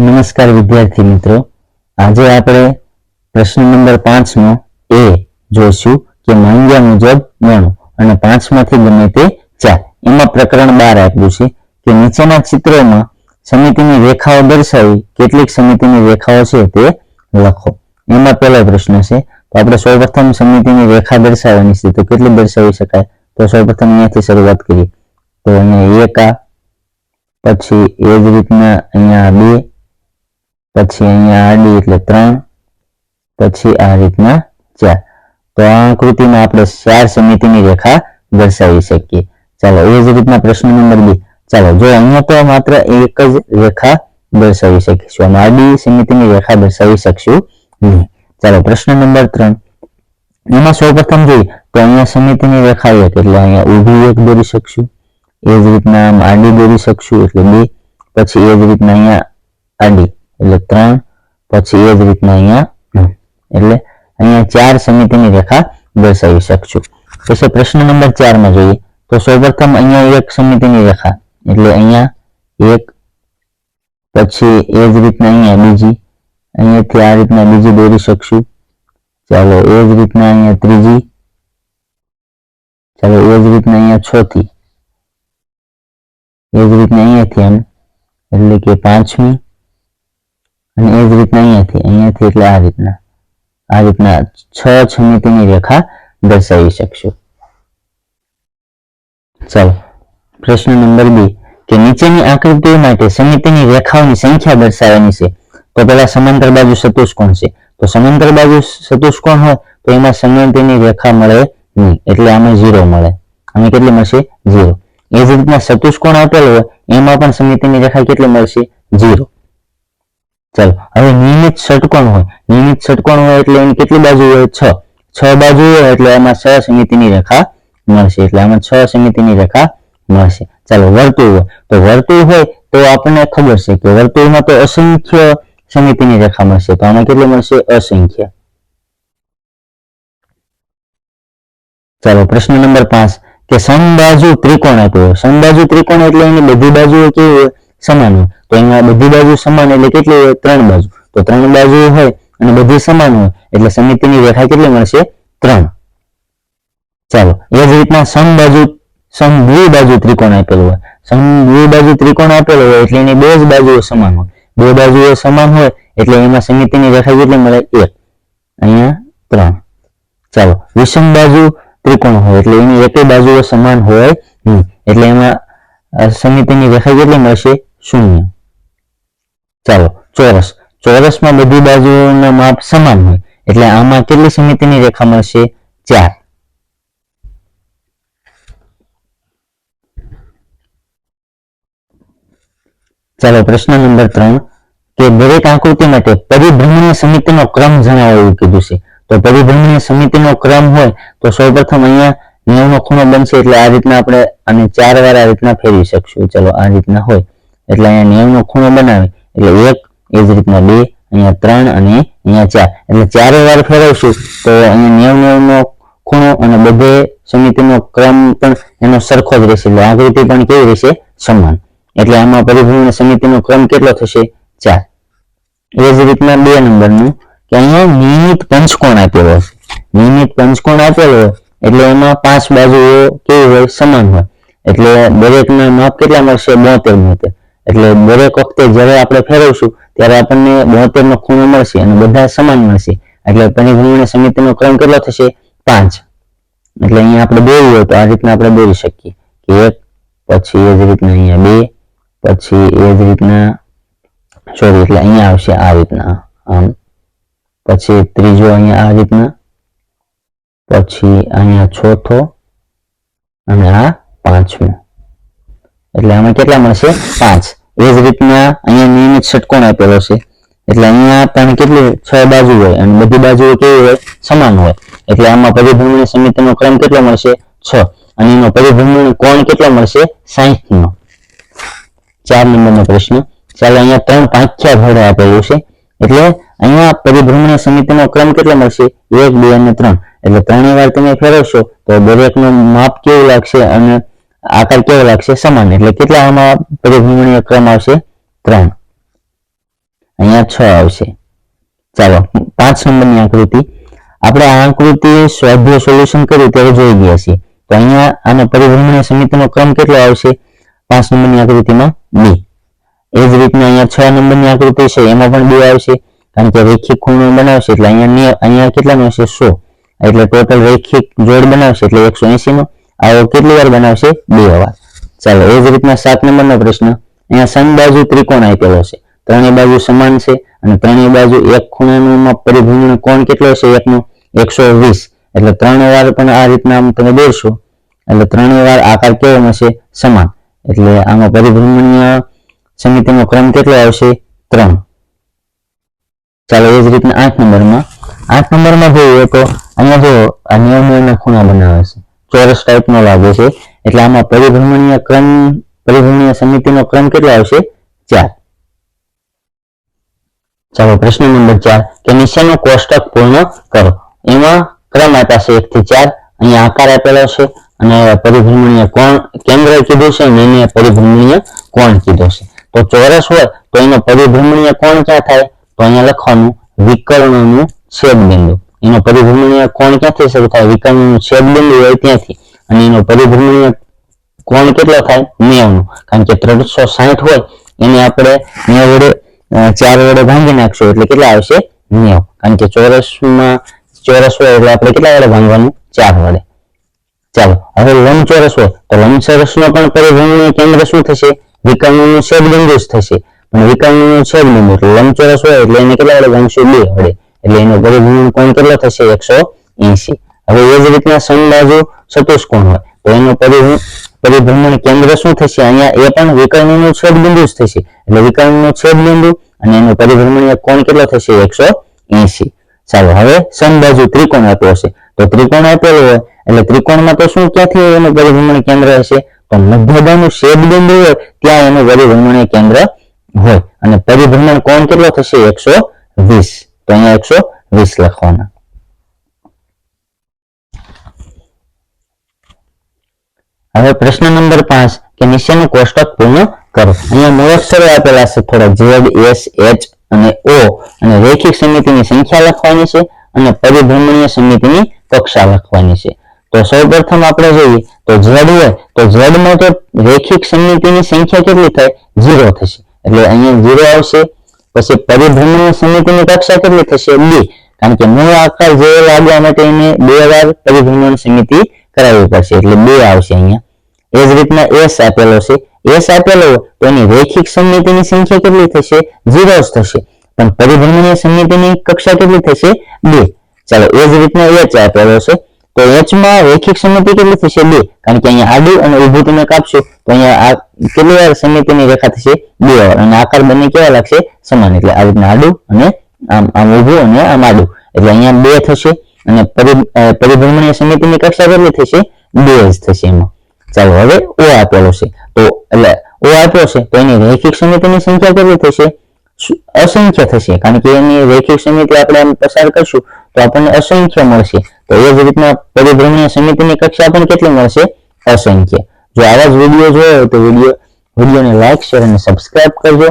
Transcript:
નમસ્કાર વિદ્યાર્થી મિત્રો. આજે આપણે પ્રશ્ન નંબર પાંચનો એ જોઈશું કે માંગ્યા મુજબ ગણો અને પાંચમાંથી ગમે તે ચાર. એમાં પ્રકરણ બાર આપ્યું છે કે નીચેના ચિત્રોમાં સમિતિની રેખાઓ દર્શાવી કેટલીક સમિતિની રેખાઓ છે તે લખો. એમાં પહેલો પ્રશ્ન છે, તો આપણે સૌપ્રથમ સમિતિની રેખા દર્શાવવાની છે, તો કેટલી દર્શાવી શકાય? તો સૌપ્રથમ અહીંયાથી શરૂઆત કરીએ. તો અહીંયા એક આ, પછી એ જ રીતના અહીંયા બે પછી અહીંયા આડી એટલે ત્રણ, પછી આ રીતના ચાર. તો આ આકૃતિમાં આપણે ચાર સમિતિની રેખા દર્શાવી શકીએ. ચાલો, એ જ રીતના પ્રશ્ન નંબર બે. ચાલો, જો અહીંયા તો માત્ર એક જ રેખા દર્શાવી શકીશું. આમ આડી સમિતિની રેખા દર્શાવી શકશું નહીં. ચાલો, પ્રશ્ન નંબર ત્રણ. એમાં સૌપ્રથમ જોઈએ તો અહીંયા સમિતિની રેખા એક, એટલે અહીંયા ઊભી એક દોરી શકશું. એ જ રીતના આમ આડી દોરી શકશું, એટલે બે. પછી એ જ રીતના અહીંયા આડી એટલે ત્રણ પછી એ જ રીતના અહીંયા એટલે અહીંયા ચાર સમિતિની રેખા દર્શાવી શકશું. પછી પ્રશ્ન નંબર ચારમાં જોઈએ. તો સૌપ્રથમ અહીંયા એક સમિતિની રેખા. એટલે અહીંયા એક પછી એ જ રીતના અહીંયા બીજી. અહીંયાથી આ રીતના બીજી દોરી શકશું. ચાલો એ જ રીતના અહીંયા ત્રીજી. ચાલો એ જ રીતના અહીંયા છથી એ જ રીતના અહીંયાથી એમ. એટલે કે પાંચમી. અને એ જ રીતના અહીંયાથી અહીંયાથી એટલે આ રીતના આ રીતના છ છમિતિની રેખા દર્શાવી શકશું. ચાલો, પ્રશ્ન નંબર બી, કે નીચેની આકૃતિઓ માટે સમિતિની રેખાઓની સંખ્યા દર્શાવવાની છે, તો પેલા સમાંતર બાજુ ચતુષ્કોણ છે? તો સમાંતર બાજુ ચતુષ્કોણ હોય, તો એમાં સમિતિની રેખા મળે નહીં, એટલે આમાં ઝીરો મળે. આમાં કેટલી મળશે? ઝીરો એ જ રીતના ચતુષ્કોણ આપેલો હોય, એમાં પણ સમિતિની રેખા કેટલી મળશે? ઝીરો ચાલો, હવે નિયમિત ષટકોણ હોય. નિયમિત ષટકોણ હોય એટલે એની કેટલી બાજુ હોય? છ. છ બાજુ હોય એટલે એમાં છ સમિતિની રેખા મળશે. એટલે આમાં છ સમિતિની રેખા મળશે. ચાલો, વર્તુળ હોય. તો વર્તુળ હોય તો આપણને ખબર છે કે વર્તુળમાં તો અસંખ્ય સમિતિની રેખા મળશે. તો આમાં કેટલી મળશે? અસંખ્ય. ચાલો, પ્રશ્ન નંબર પાંચ. કે સમબાજુ ત્રિકોણ આપ્યો. સમબાજુ ત્રિકોણ એટલે એની બધી બાજુઓ કેવી હોય? સમાન હોય તો એમાં બધી બાજુ સમાન એટલે કેટલી હોય? ત્રણ બાજુ. તો ત્રણ બાજુ હોય અને બધી સમાન હોય. એટલે સમિતિની રેખા કેટલી મળશે? ત્રણ. ચાલો. એ જ રીતના સમબાજુ સમદ્વિબાજુ ત્રિકોણ આપેલું હોય. સમદ્વિબાજુ ત્રિકોણ આપેલો હોય એટલે એની બે જ બાજુઓ સમાન હોય. બે બાજુઓ સમાન હોય એટલે એમાં સમિતિની રેખા કેટલી મળે? એક. અહીંયા ત્રણ. ચાલો. વિષમ બાજુ ત્રિકોણ હોય એટલે એની એકે બાજુઓ સમાન હોય નહીં. એટલે એમાં સમિતિની રેખા કેટલી મળશે? શૂન્ય ચાલો, ચોરસ. ચોરસમાં બધી બાજુઓના માપ સમાન હોય. એટલે આમાં કેટલી સમિતિની રેખા મળશે? ચાર. ચાલો, પ્રશ્ન નંબર ત્રણ. કે દરેક આકૃતિ માટે પરિભ્રમણીય સમિતિનો ક્રમ જણાવો એવું કીધું છે. તો પરિભ્રમણીય સમિતિનો ક્રમ હોય તો સૌપ્રથમ અહીંયા નેવનો ખૂણો બનશે એટલે આ રીતના આપણે આને ચાર વાર આ રીતના ફેરવી શકશું. ચલો, આ રીતના હોય. એટલે અહીંયા નેવનો ખૂણો બનાવે. એટલે એક એ જ રીતના બે, અહીંયા ત્રણ અને અહીંયા ચાર. એટલે ચારે વાર ફેરવશું તો અહીંયા નેવ નેવનો ખૂણો અને બધે સમિતિનો ક્રમ પણ એનો સરખો જ રહેશે. એટલે આકૃતિ પણ કેવી રહેશે? સમાન. એટલે આમાં પરિભ્રમણ સમિતિનો ક્રમ કેટલો થશે? ચાર. એ જ રીતના બે નંબરનું કે અહીંયા નિયમિત પંચકોણ આપેલો છે. નિયમિત પંચકોણ આપેલો હોય એટલે એમાં પાંચ બાજુઓ કેવી હોય? સમાન હોય. એટલે દરેકના માપ કેટલા મળશે? બોતેર બોતેર. એટલે દરેક વખતે જ્યારે આપણે ફેરવશું, ત્યારે આપણને બોતેર નો ખૂણો મળશે અને બધા સમાન મળશે. એટલે પરિભ્રમણ સમિતિનો ક્રમ કેટલો થશે? પાંચ. એટલે અહીંયા આપણે દોરવું હોય તો આ રીતના આપણે દોરી શકીએ. કે એક, પછી એ જ રીતના અહીંયા બે, પછી એ જ રીતના, સોરી, એટલે અહીંયા આવશે આ રીતના. આમ, પછી ત્રીજો અહીંયા આ રીતના, પછી અહીંયા ચોથો, અને આ પાંચમો. એટલે આમાં કેટલા મળશે? પાંચ. એ જ રીતના અહીંયા નિયમિત ષટકોણ આપેલો છે. એટલે અહીંયા પણ કેટલી છ બાજુ હોય અને બધી બાજુઓ કેવી હોય? સમાન હોય. એટલે આમાં પરિભ્રમણ સમિતિનો ક્રમ કેટલો મળશે? છ. અને એનો પરિભ્રમણ કોણ કેટલો મળશે? સાહીઠ નો ચાર નંબરનો પ્રશ્ન. ચાલો અહીંયા ત્રણ પાંખ્યા ઘડે આપેલું છે. એટલે અહીંયા પરિભ્રમણ સમિતિનો ક્રમ કેટલો મળશે? એક, બે અને ત્રણ. એટલે ત્રણેય વાર તમે ફેરવશો તો દરેકનું માપ કેવું લાગશે અને આકાર કેવો લાગશે? સમાન. એટલે કેટલા આમાં પરિભ્રમણીય ક્રમ આવશે? ત્રણ. અહીંયા છ આવશે. ચાલો, પાંચ નંબરની આકૃતિ. આપણે આ આકૃતિ સ્વાધ્યાય સોલ્યુશન કર્યું ત્યારે જોઈ ગયા છીએ. તો અહીંયા આનો પરિભ્રમણીય સમિતિનો ક્રમ કેટલો આવશે? પાંચ નંબરની આકૃતિમાં બી. એ જ રીતના અહીંયા છ નંબરની આકૃતિ છે, એમાં પણ બે આવશે. કારણ કે રેખિક ખૂણો બનાવશે, એટલે અહીંયા અહીંયા કેટલાનો હશે સો. એટલે ટોટલ રેખિક જોડ બનાવશે, એટલે એકસો નો આવો કેટલી વાર બનાવશે? બે વાર. ચાલો, એ જ રીતના સાત નંબરનો પ્રશ્ન. અહીંયા સમબાજુ ત્રિકોણ આપેલો છે. ત્રણેય બાજુ સમાન છે અને ત્રણેય બાજુ એક ખૂણાનું પરિભ્રમણ કોણ કેટલો છે? એકનો એકસો વીસ. એટલે ત્રણ વાર પણ આ રીતના આમ તમે દોરશો. એટલે ત્રણેય વાર આકાર કેવો હશે સમાન. એટલે આમાં પરિભ્રમણીય સમિતિનો ક્રમ કેટલો આવશે? ત્રણ. ચાલો, એ જ રીતના આઠ નંબરમાં. આઠ નંબરમાં જોઈએ તો અહીંયા જો આ નિયમોના ખૂણા બનાવે છે. ચોરસ ટાઈપનો લાગે છે. એટલે આમાં પરિભ્રમણીય ક્રમ, પરિભ્રમણીય સમિતિનો ક્રમ કેટલો આવશે? ચાર. ચાલો, પ્રશ્ન નંબર ચાર. કે નીચેનો કોષ્ટક પૂર્ણ કરો. એમાં ક્રમ આપ્યા છે એક થી ચાર. અહીંયા આકાર આપેલો છે અને પરિભ્રમણીય કોણ કેન્દ્ર કીધું છે અને એને પરિભ્રમણીય કોણ કીધો છે. તો ચોરસ હોય તો એનો પરિભ્રમણીય કોણ ક્યાં થાય? તો અહીંયા લખવાનું વિકર્ણનું છેદબિંદુ. એનો પરિભ્રમણીય કોણ ક્યાંથી શરૂ થાય? વિકર્ણનું છેદબિંદુ હોય ત્યાંથી. અને એનો પરિભ્રમણીય કોણ કેટલો થાય? નેવનું. કારણ કે ત્રણસો સાઠ હોય, એને આપણે નેવ વડે ચાર વડે ભાંગી નાખશું. એટલે કેટલા આવશે? નેવ. કારણ કે ચોરસમાં, ચોરસ હોય એટલે આપણે કેટલા વડે ભાંગવાનું? ચાર વડે. ચાલો, હવે લંબચોરસ હોય, તો લંબચોરસનો પણ પરિભ્રમણીય કેન્દ્ર શું થશે? વિકર્ણનું છેદબિંદુ જ થશે. અને વિકર્ણનું છેદબિંદુ એટલે લંબચોરસ હોય એટલે એને કેટલા વડે ભાંગશું? બે વડે. એટલે એનો પરિભ્રમણ કોણ કેટલો થશે? એકસો એસી હવે એ જ રીતના સમબાજુ ચતુષ્કોણ હોય? તો એનું પરિભ્રમણ પરિભ્રમણ કેન્દ્ર શું થશે? અહીંયા એ પણ વિકર્ણનું છેદબિંદુ જ થશે. એટલે વિકર્ણનું છેદબિંદુ અને એનું પરિભ્રમણીય કોણ કેટલો થશે? એકસો એસી ચાલો, હવે સમબાજુ ત્રિકોણ આપ્યો છે તો ત્રિકોણ આપેલો હોય, એટલે ત્રિકોણમાં તો શું ક્યાંથી એનું પરિભ્રમણ કેન્દ્ર હશે? તો મધ્યદાનું છેદબિંદુ હોય, ત્યાં એનું પરિભ્રમણ કેન્દ્ર હોય. અને પરિભ્રમણ કોણ કેટલો થશે? એકસો વીસ. તો અહીંયા એકસો વીસ લખવાના હવે પ્રશ્ન નંબર પાંચ કે નીચેનું કોષ્ટક પૂર્ણ કરો અહીંયા મૂળાક્ષરો આપેલા છે થોડા ઝેડ એસ એચ અને ઓ અને રેખિક સમિતિની સંખ્યા લખવાની છે અને પરિભ્રમણીય સમિતિની કક્ષા લખવાની છે તો સૌપ્રથમ આપણે જોઈએ તો ઝેડ હોય તો ઝેડ માટે રેખિક સમિતિની સંખ્યા કેટલી થાય ઝીરો થશે એટલે અહીંયા ઝીરો આવશે પછી પરિભ્રમણ સમિતિની કક્ષા કેટલી થશે? બે. કારણ કે મૂળ આકાર જે લાગવા માટે એને બે વાર પરિભ્રમણ સમિતિ કરાવવી પડશે. એટલે બે આવશે અહીંયા. એ જ રીતના એસ આપેલો છે. એસ આપેલો તો એની રેખિક સમિતિની સંખ્યા કેટલી થશે? ઝીરો થશે. પણ પરિભ્રમણીય સમિતિની કક્ષા કેટલી થશે? બે. ચાલો, એ જ રીતના એચ આપેલો છે. તો એચમાં રેખિક સમિતિ કેટલી થશે બે? કારણ કે અહીંયા આડું અને ઊભું તમે કાપશો, તો અહીંયા આ કેટલી વાર સમિતિની રેખા થશે? બે વાર. અને આકાર બંને કેવા લાગશે? સમાન. એટલે આ રીતના આડું અને આમ આમ ઊભું અને આમ આડું. એટલે અહીંયા બે થશે. અને પરિ- પરિભ્રમણીય સમિતિની કક્ષા કેટલી થશે? બે જ થશે એમાં. ચાલો હવે ઓ આપેલો છે. તો એટલે ઓ આપ્યો છે, તો એની રેખિક સમિતિની સંખ્યા કેટલી થશે? અસંખ્ય થશે. કારણ કે એની રેખિક સમિતિ આપણે પસાર કરશું, તો આપણને અસંખ્ય મળશે. તો એ જ રીતના પરિભ્રમણીય સમિતિની કક્ષા પણ કેટલી મળશે? અસંખ્ય. જો આવા જ વીડિયો જોયો તો વીડિયો વિડીયોને લાઈક શેર અને સબસ્ક્રાઇબ કરજો.